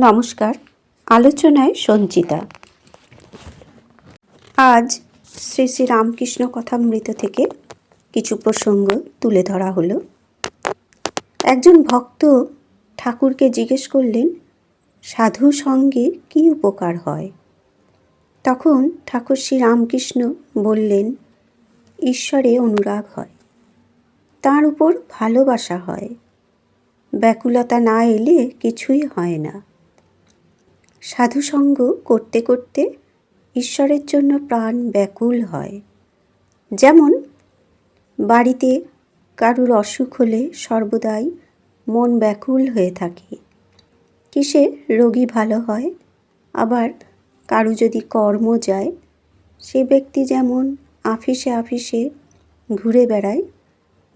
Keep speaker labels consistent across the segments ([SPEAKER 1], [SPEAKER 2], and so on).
[SPEAKER 1] নমস্কার, আলোচনায় সঞ্চিতা। আজ শ্রী শ্রী রামকৃষ্ণ কথামৃত থেকে কিছু প্রসঙ্গ তুলে ধরা হলো। একজন ভক্ত ঠাকুরকে জিজ্ঞেস করলেন, সাধু সঙ্গে কী উপকার হয়? তখন ঠাকুর শ্রী রামকৃষ্ণ বললেন, ঈশ্বরে অনুরাগ হয়, তার উপর ভালোবাসা হয়, ব্যাকুলতা না এলে কিছুই হয় না। সাধুসঙ্গ করতে করতে ঈশ্বরের জন্য প্রাণ ব্যাকুল হয়। যেমন, বাড়িতে কারুর অসুখ হলে সর্বদাই মন ব্যাকুল হয়ে থাকে। কিসে রোগী ভালো হয়? আবার কারু যদি কর্ম যায়, সে ব্যক্তি যেমন আফিসে আফিসে ঘুরে বেড়ায়,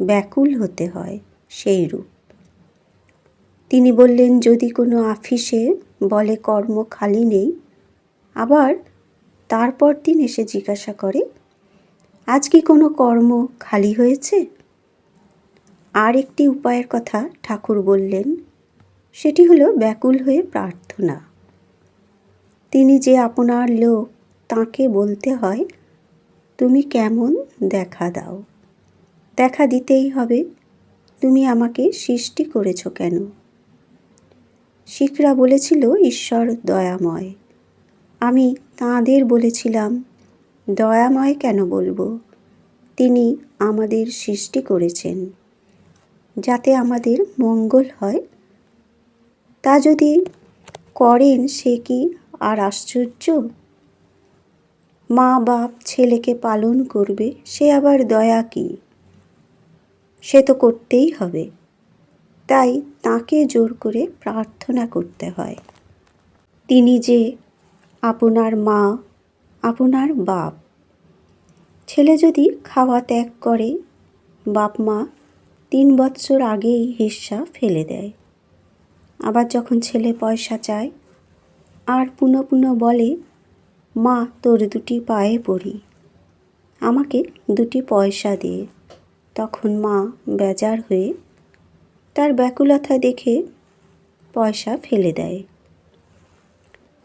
[SPEAKER 1] ব্যাকুল হতে হয় সেই রূপ। তিনি বললেন, যদি কোনো আফিসে বলে কর্ম খালি নেই, আবার তারপর দিন এসে জিজ্ঞাসা করে, আজ কি কোনো কর্ম খালি হয়েছে? আর একটি উপায়ের কথা ঠাকুর বললেন, সেটি হলো ব্যাকুল হয়ে প্রার্থনা। তিনি যে আপনার লোক, তাকে বলতে হয়, তুমি কেমন দেখা দাও। দেখা দিতেই হবে। তুমি আমাকে সৃষ্টি করেছ কেন? শিখরা বলেছিল, ঈশ্বর দয়াময়। আমি তাঁদের বলেছিলাম, দয়াময় কেন বলব? তিনি আমাদের সৃষ্টি করেছেন। যাতে আমাদের মঙ্গল হয়। তা যদি করেন সে কি আর আশ্চর্য? মা বাপ ছেলেকে পালন করবে, সে আবার দয়া কি? সে তো করতেই হবে। তাই তাকে জোর করে প্রার্থনা করতে হয়। তিনি যে, আপনার মা, আপনার বাপ। ছেলে যদি খাওয়া ত্যাগ করে, বাপ মা তিন বৎসর আগেই হিস্সা ফেলে দেয়। আবার যখন ছেলে পয়সা চায়, আর পুনঃ পুনঃ বলে, মা, তোর দুটি পায়ে পড়ি। আমাকে দুটি পয়সা দিয়ে তখন মা বেজার হয়ে তার ব্যাকুলতা দেখে পয়সা ফেলে দেয়।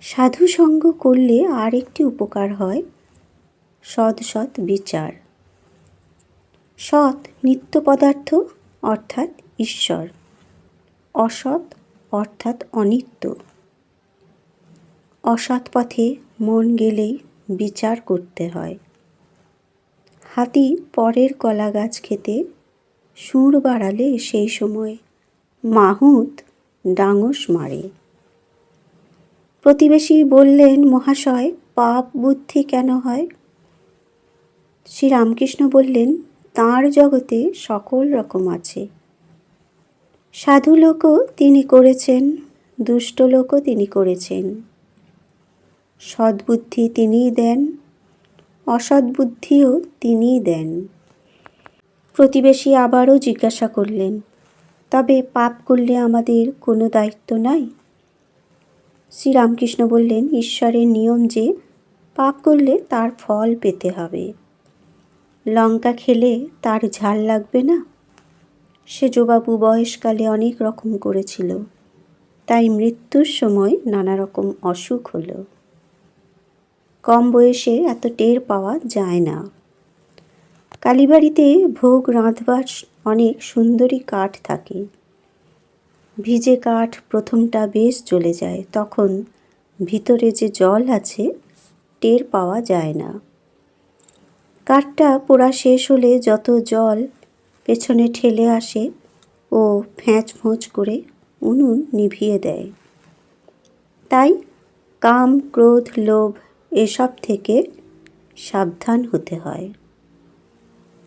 [SPEAKER 1] সাধু সঙ্গ করলে আর একটি উপকার হয়, সৎ সৎ বিচার। সৎ নিত্য পদার্থ অর্থাৎ ঈশ্বর, অসৎ অর্থাৎ অনিত্য। অসৎ পথে মন গেলেই বিচার করতে হয়। হাতি পরের কলা গাছ খেতে সুর বাড়ালে সেই সময় মাহুত ডাঙস মারে। প্রতিবেশী বললেন, মহাশয়, পাপ বুদ্ধি কেন হয়? শ্রীরামকৃষ্ণ বললেন, তাঁর জগতে সকল রকম আছে। সাধু লোকও তিনি করেছেন, দুষ্ট লোকও তিনি করেছেন। সদ্বুদ্ধি তিনিই দেন, অসদ্বুদ্ধিও তিনিই দেন। প্রতিবেশী আবারও জিজ্ঞাসা করলেন, তবে পাপ করলে আমাদের কোনো দায়িত্ব নাই? শ্রীরামকৃষ্ণ বললেন, ঈশ্বরের নিয়ম যে, পাপ করলে তার ফল পেতে হবে। লঙ্কা খেলে তার ঝাল লাগবে না? সেজবাবু বয়সকালে অনেক রকম করেছিল। তাই মৃত্যুর সময় নানা রকম অসুখ হলো। কম বয়সে এত টের পাওয়া যায় না। কালীবাড়িতে ভোগ রাঁধবার অনেক সুন্দরী কাঠ থাকে। ভিজে কাঠ প্রথমটা বেশ চলে যায়, তখন ভিতরে যে জল আছে, টের পাওয়া যায় না। কাঠটা পোড়া শেষ হলে যত জল পেছনে ঠেলে আসে, ও ফ্যাঁচ ফোঁচ করে উনুন নিভিয়ে দেয়। তাই কাম, ক্রোধ, লোভ এসব থেকে সাবধান হতে হয়।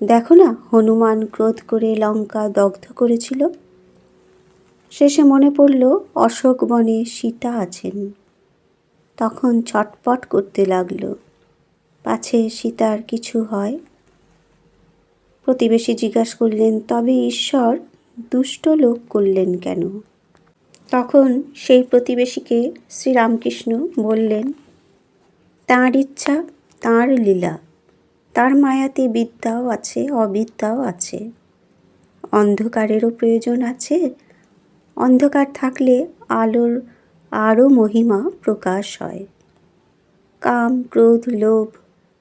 [SPEAKER 1] দেখো না, হনুমান ক্রোধ করে লঙ্কা দগ্ধ করেছিল। শেষে মনে পড়ল, অশোক বনে সীতা আছেন। তখন ছটপট করতে লাগল, পাছে সীতার কিছু হয়। প্রতিবেশী জিজ্ঞাসা করলেন, তবে ঈশ্বর দুষ্ট লোক করলেন কেন? তখন সেই প্রতিবেশীকে শ্রীরামকৃষ্ণ বললেন, তাঁর ইচ্ছা, তাঁর লীলা তার মায়াতে বিদ্যাও আছে, অবিদ্যাও আছে। অন্ধকারেরও প্রয়োজন আছে। অন্ধকার থাকলে আলোর আরও মহিমা প্রকাশ হয়। কাম, ক্রোধ, লোভ,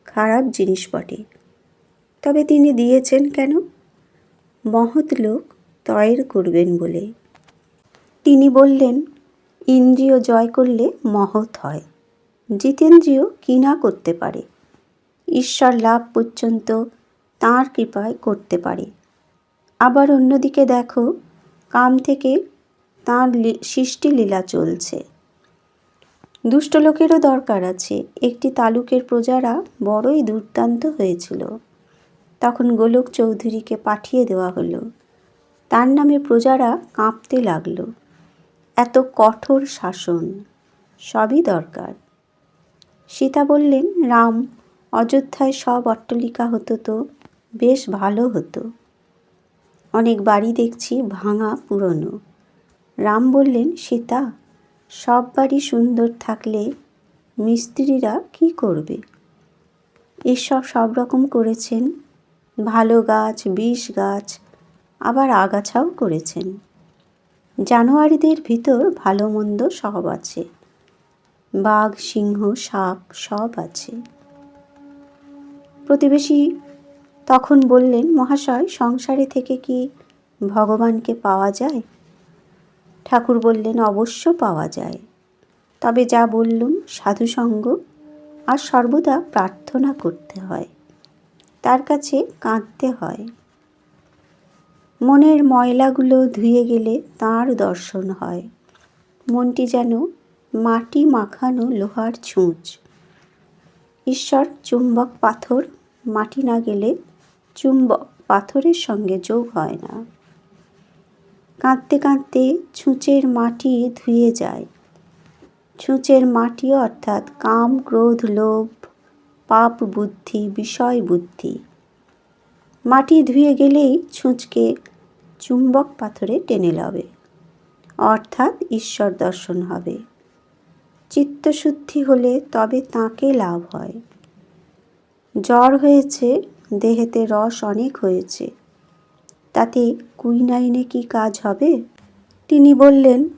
[SPEAKER 1] খারাপ জিনিস বটে। তবে তিনি দিয়েছেন কেন? মহৎ লোক তয়ের করবেন বলে। তিনি বললেন, ইন্দ্রিয় জয় করলে মহৎ হয়। জিতেন্দ্রিয় কি না করতে পারে? ঈশ্বর লাভ পর্যন্ত তাঁর কৃপায় করতে পারে। আবার অন্যদিকে দেখো, কাম থেকে তাঁর সৃষ্টি লীলা চলছে। দুষ্ট লোকেরও দরকার আছে। একটি তালুকের প্রজারা বড়ই দুর্দান্ত হয়েছিল। তখন গোলক চৌধুরীকে পাঠিয়ে দেওয়া হলো। তার নামে প্রজারা কাঁপতে লাগল। এত কঠোর শাসন, সবই দরকার। সীতা বললেন, রাম অযোধ্যায় সব অট্টলিকা হতো তো, বেশ ভালো হতো। অনেক বাড়ি দেখছি ভাঙা পুরনো। রাম বললেন, সীতা, সব বাড়ি সুন্দর থাকলে মিস্ত্রিরা কি করবে? এসব সব রকম করেছেন। ভালো গাছ, বিষ গাছ, আবার আগাছাও করেছেন। জানোয়ারিদের ভিতর ভালো মন্দ সব আছে। বাঘ, সিংহ, সাপ সব আছে। প্রতিবেশী তখন বললেন, মহাশয়, সংসারে থেকে কি ভগবানকে পাওয়া যায়? ঠাকুর বললেন, অবশ্য পাওয়া যায়। তবে যা বললুম সাধুসঙ্গ আর সর্বদা প্রার্থনা করতে হয়। তার কাছে কাঁদতে হয়। মনের ময়লাগুলো ধুয়ে গেলে তার দর্শন হয়। মনটি যেন মাটি মাখানো লোহার ছুঁচ। ঈশ্বর চুম্বক পাথর মাটি না গেলে চুম্বক পাথরের সঙ্গে যোগ হয় না। কাঁদতে কাঁদতে ছুঁচের মাটি ধুয়ে যায়। ছুঁচের মাটি অর্থাৎ কাম, ক্রোধ, লোভ, পাপ বুদ্ধি, বিষয় বুদ্ধি। মাটি ধুয়ে গেলেই ছুঁচকে চুম্বক পাথরে টেনে লবে, অর্থাৎ ঈশ্বর দর্শন হবে। চিত্তশুদ্ধি হলে তবে তাকে লাভ হয়। জ্বর হয়েছে, দেহেতে রস অনেক হয়েছে। তাতে কুইনাইনে কি কাজ হবে? তিনি বললেন,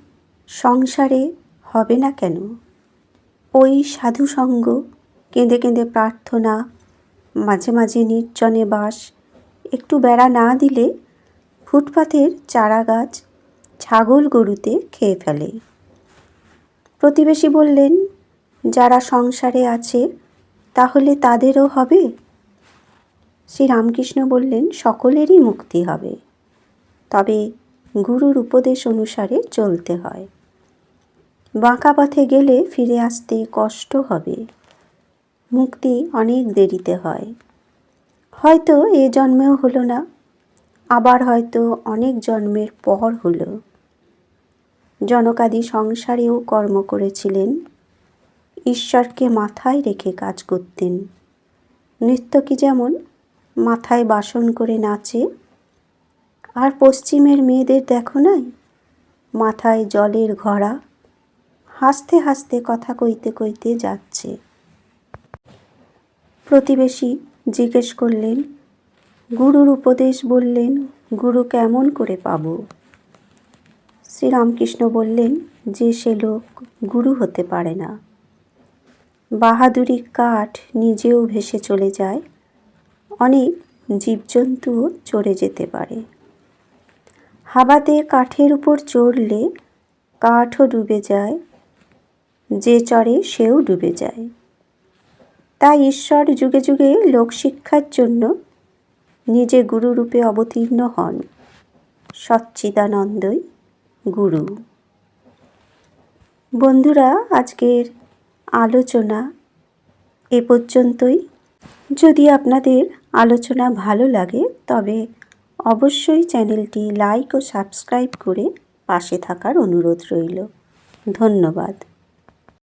[SPEAKER 1] সংসারে হবে না কেন? ওই সাধুসঙ্গ কেঁদে কেঁদে প্রার্থনা, মাঝে মাঝে নির্জনে বাস, একটু বেড়া না দিলে ফুটপাথের চারা গাছ ছাগল গরুতে খেয়ে ফেলে। প্রতিবেশী বললেন, যারা সংসারে আছে তাহলে তাদেরও হবে? শ্রী রামকৃষ্ণ বললেন, সকলেরই মুক্তি হবে। তবে গুরুর উপদেশ অনুসারে চলতে হয়। বাঁকা পথে গেলে ফিরে আসতে কষ্ট হবে। মুক্তি অনেক দেরিতে হয়। হয়তো এ জন্মেও হলো না, আবার হয়তো অনেক জন্মের পর হলো। জনকাদি সংসারেও কর্ম করেছিলেন। ঈশ্বরকে মাথায় রেখে কাজ করতেন। নৃত্যকি যেমন মাথায় বাসন করে নাচে, আর পশ্চিমের মেয়েদের দেখো নাই? মাথায় জলের ঘড়া, হাসতে হাসতে কথা কইতে কইতে যাচ্ছে। প্রতিবেশী জিজ্ঞেস করলেন, গুরুর উপদেশ বললেন, গুরু কেমন করে পাব? শ্রীরামকৃষ্ণ বললেন, যে সে লোক গুরু হতে পারে না। বাহাদুরি কাঠ নিজেও ভেসে চলে যায়। অনেক জীবজন্তুও চড়ে যেতে পারে। হাবাতে কাঠের উপর চড়লে কাঠও ডুবে যায়, যে চড়ে সেও ডুবে যায়। তাই ঈশ্বর যুগে যুগে লোকশিক্ষার জন্য নিজে গুরুরূপে অবতীর্ণ হন সচ্চিদানন্দই গুরু। বন্ধুরা, আজকের আলোচনা এ পর্যন্তই। যদি আপনাদের আলোচনা ভালো লাগে, তবে অবশ্যই চ্যানেলটি লাইক ও সাবস্ক্রাইব করে পাশে থাকার অনুরোধ রইল। ধন্যবাদ।